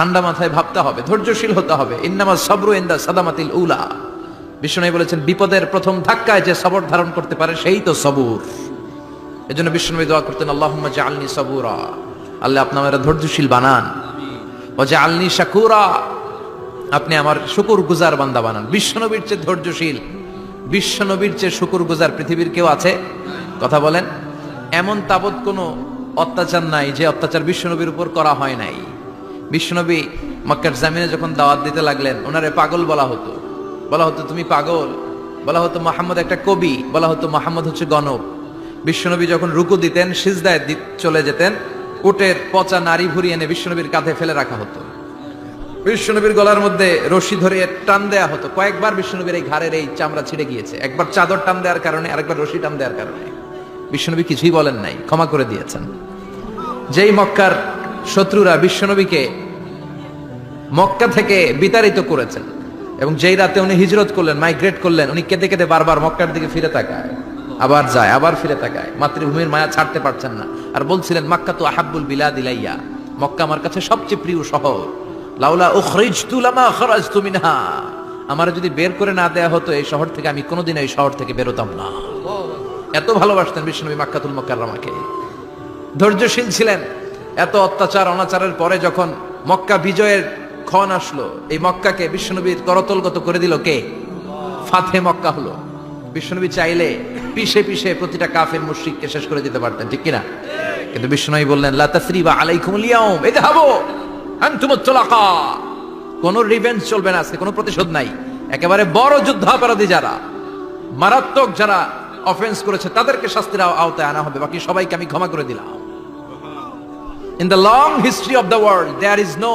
ঠান্ডা মাথায় ভাবতে হবে, ধৈর্যশীল হতে হবে। ইন্নামা সবরু ইন্দা সাদামাতিল উলা। বিষ্ণু বলেছেন, বিপদের প্রথম ধাক্কায় যে সবর ধারণ করতে পারে, সেই তো সবুর। এজন্য বিষ্ণুনবী দোয়া করতেন, আল্লাহুম্মা আলনি সাবুরা। আল্লাহ আপনি আমার ধৈর্যশীল বানান। ও জাআলনি শাকুরা। আপনি আমার শুকুর গুজার বান্দা বানান। বিশ্বনবীর চেয়ে ধৈর্যশীল। বিশ্বনবীর চেয়ে শুকুর গুজার পৃথিবীর কেউ আছে? কথা বলেন। এমন তাবৎ কোনো অত্যাচার নাই যে অত্যাচার বিশ্বনবীর উপর করা হয় নাই। বিশ্বনবী মক্কার জামিনে যখন দাওয়াত দিতে লাগলেন, ওনারে পাগল বলা হতো। বলা হতো, তুমি পাগল? বলা হতো মাহমদ একটা কবি। বলা হতো মাহমদ হচ্ছে গণব। বিশ্বনবী যখন রুকু দিতেন, সিজদায় চলে যেতেন, উটের পচা নারী ভুরি এনে বিশ্বনবীর কাঁধে ফেলে রাখা হতো। বিশ্বনবীর গলার মধ্যে রশি ধরে টান দেয়া হতো। কয়েকবার বিশ্বনবীর এই ঘাড়ের এই চামড়া ছিঁড়ে গিয়েছে। একবার চাদর টান দেওয়ার কারণে, আরেকবার রশি টান দেওয়ার কারণে। বিশ্বনবী কিছুই বলেন নাই, ক্ষমা করে দিয়েছেন। যেই মক্কার শত্রুরা বিশ্বনবীকে মক্কা থেকে বিতাড়িত করেছেন। এবং যেই রাতে উনি হিজরত করলেন মাইগ্রেট করলেন, উনি কেঁদে কেঁদে বারবার মক্কার দিকে ফিরে তাকায়। আবার যায়, আবার ফিরে তাকায়। মাতৃভূমির মায়া ছাড়তে পারছেন না। আর বলছিলেন, মাক্কা তো আহাব্বুল বিলা দিলাইয়া মক্কা আমার কাছে সবচেয়ে প্রিয় শহর। লাউলা উখরিজতু লামা খরাজতু মিনহা। আমার যদি বের করে না দেয়া হতো, এই শহর থেকে আমি কোনোদিন এই শহর থেকে বেরোতাম না। এত ভালোবাসতেন বিষ্ণুবী মাক্কাতুল মক্কাররমাকে ধৈর্যশীল ছিলেন। এত অত্যাচার, অনাচারের পরে যখন মক্কা বিজয়ের ক্ষণ আসলো। এই মক্কাকে বিশ্বনবীর করতলগত করে দিল কে? ফাতে মক্কা হলো। বিশ্বনবী চাইলে পিষে পিষে প্রতিটা কাফের মুশরিককে শেষ করে দিতে পারতেন, ঠিক কিনা? কিন্তু বিশ্বনবী বললেন, লা তাসরিবা আলাইকুমুল ইয়াউম ইযহাবু আনতুমুত তুলাকা কোন রিভেঞ্জ চলবে না আজকে, কোনো প্রতিশোধ নাই। একেবারে বড় যুদ্ধাপরাধী যারা, মারাত্মক যারা অফেন্স করেছে, তাদেরকে শাস্তির আওতায় আনা হবে। বাকি সবাইকে আমি ক্ষমা করে দিলাম। In the long history of the world there is no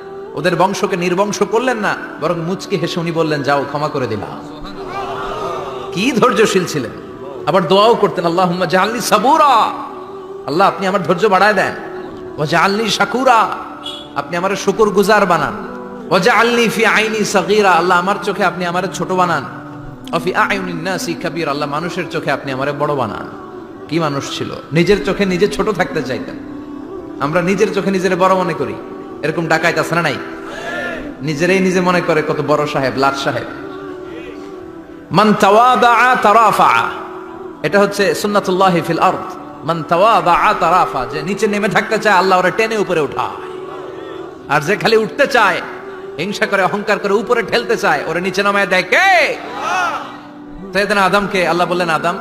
ওদের বংশকে নির্বংশ করলেন না, বরং মুচকি হেসে উনি বললেন, যাও, ক্ষমা করে দিলাম। কি ধৈর্যশীল ছিলেন। আবার দোয়াও করতেন আল্লাহ জাহাল্লি সাবুরা। আল্লাহ, আপনি আমার ধৈর্য বাড়ায় দেন। ও জাহাল্লি শাকুরা। আপনি আমার শুকুর গুজার বানান। ও জাহাল্লি ফি আইনি সাগীরা। আল্লাহ, আমার চোখে আপনি আমার ছোট বানান। অফি আইউনিন নাসি কাবীর। আল্লাহ, মানুষের চোখে আপনি আমারে বড় বানান। কি মানুষ ছিল? নিজের চোখে নিজে ছোট থাকতে চাইতেন। আমরা নিজের চোখে নিজের বড় মনে করি। এরকম ডাকাইত আছে না নাই? নিজেরাই নিজে মনে করে কত বড় সাহেব, লাট সাহেব। এটা হচ্ছে সুন্নাতুল্লাহ ফিল মান তারাফা, যে নিচে নেমে থাকতে চায়, আল্লাহ ওরা টেনে উপরে উঠায়। আর যে খালি উঠতে চায়, হিংসা করে, অহংকার করে উপরে ঠেলতে চায়, ওরা নিচে নামায় দেয় কে? আদমকে, আল্লাহ বললেন, আদম,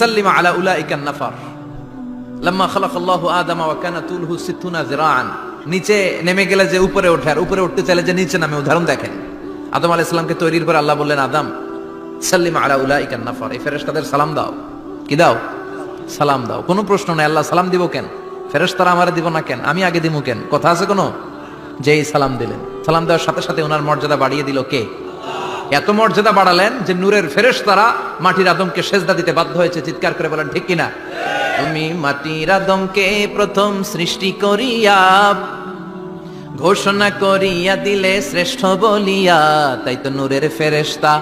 সাল্লিমা আলা উলাইকান নাফার। লাম্মা খালাক আল্লাহু আদামা ওয়া কানা তুলহু সিত্তুনা জিরাআন নিচে নেমে গেলে যে উপরে ওঠে, আর উপরে উঠতে চাইলে যে নিচে নামে, উদাহরণ দেখেন। আদম আলাইহিস সালামকে তৈরির পর আল্লাহ বললেন, আদম, সাল্লিমা আলা উলাইকান নাফার। এই ফেরেশতাদের সালাম দাও। কি দাও? সালাম দাও। কোনো প্রশ্ন নাই, আল্লাহ সালাম দিব কেন? ফেরেশতারা আমারে দিব না কেন? আমি আগে দিব কেন? কথা আছে কোনো? যেই সালাম দিলেন। সালাম দেওয়ার সাথে সাথে ওনার মর্যাদা বাড়িয়ে দিল কে? এত মর্যাদা বাড়ালেন যে নূরের ফেরেশ তারা মাটির আদমকে সেজদা দিতে বাধ্য হয়েছে, চিৎকার করে বলেন, ঠিক কিনা? তুমি মাটির আদমকে প্রথম সৃষ্টি করিয়া ঘোষণা করিয়া দিলে শ্রেষ্ঠ বলিয়া, তাই তো নূরের ফেরেশতা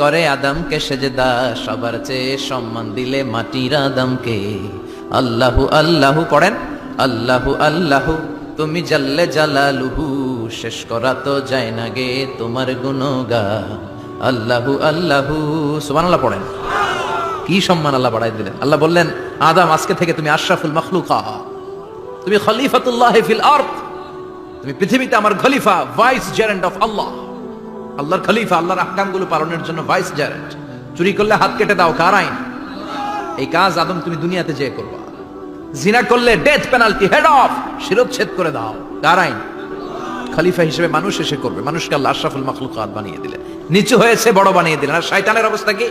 করে আদমকে সেজদা, সবার চেয়ে সম্মান দিলে মাটির আদমকে। আল্লাহু আল্লাহু, পড়েন, আল্লাহু আল্লাহু, তুমি জাল্লে জালালুহু, শেষ করা তো যায় না গে তোমার গুণগা আল্লাহু আল্লাহু, সুবহানাল্লাহ, পড়েন। কি সম্মান আল্লাহ বাড়াই দিলেন? আল্লাহ বললেন, আদম, আজকে থেকে তুমি আশরাফুল মখলুকা। তুমি খলিফাতুল্লাহ ফিল আরদ। তুমি পৃথিবীতে আমার খলিফা, ভাইস জেরেন্ট অফ আল্লাহ। আল্লাহর খলিফা, আল্লাহর আহকামগুলো পালনের জন্য ভাইস জেরেন্ট। চুরি করলে হাত কেটে দাও, কার আইন? এই কাজ আদম, তুমি দুনিয়াতে যেয়ে করবা। জিনা করলে ডেথ পেনাল্টি, হেড অফ, শিরোচ্ছেদ করে দাও। কার আইন? খলিফা হিসেবে মানুষ এসে করবে। মানুষকে আল্লাহ আশরাফুল মখলুকাত বানিয়ে দিলেন। নিচু হয়েছে, বড় বানিয়ে দিলেন। আর শয়তানের অবস্থা কি?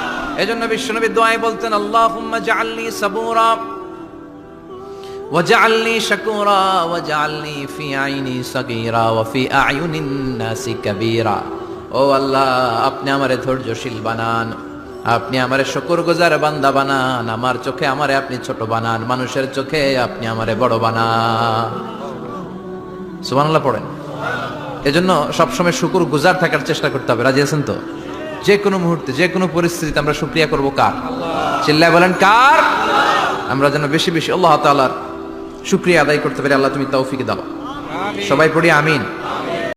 এজন্য বিশ্বনবী দোয়ায় বলতেন আল্লাহুম্মা জাআলনি সাবুরা وجعلني شكورا وجعلني في عيني صغيرا وفي أعين الناس كبيرا ও আল্লাহ আপনি আমারে ধৈর্যশীল বানান আপনি আমারে শুকর গুজার বান্দা বানান আমার চোখে আমারে আপনি ছোট বানান মানুষের চোখে আপনি আমারে বড় বানান সুবহানাল্লাহ পড়েন এজন্য সবসময় শুকুর গুজার থাকার চেষ্টা করতে হবে রাজি আছেন তো যে কোনো মুহূর্তে যে কোনো পরিস্থিতিতে আমরা শুক্রিয়া করব কার? চিল্লায় বলেন কার? আমরা যেন বেশি বেশি আল্লাহ তালার শুক্রিয়া আদায় করতে পারি আল্লাহ তুমি তৌফিক দাও। সবাই পড়ি আমিন।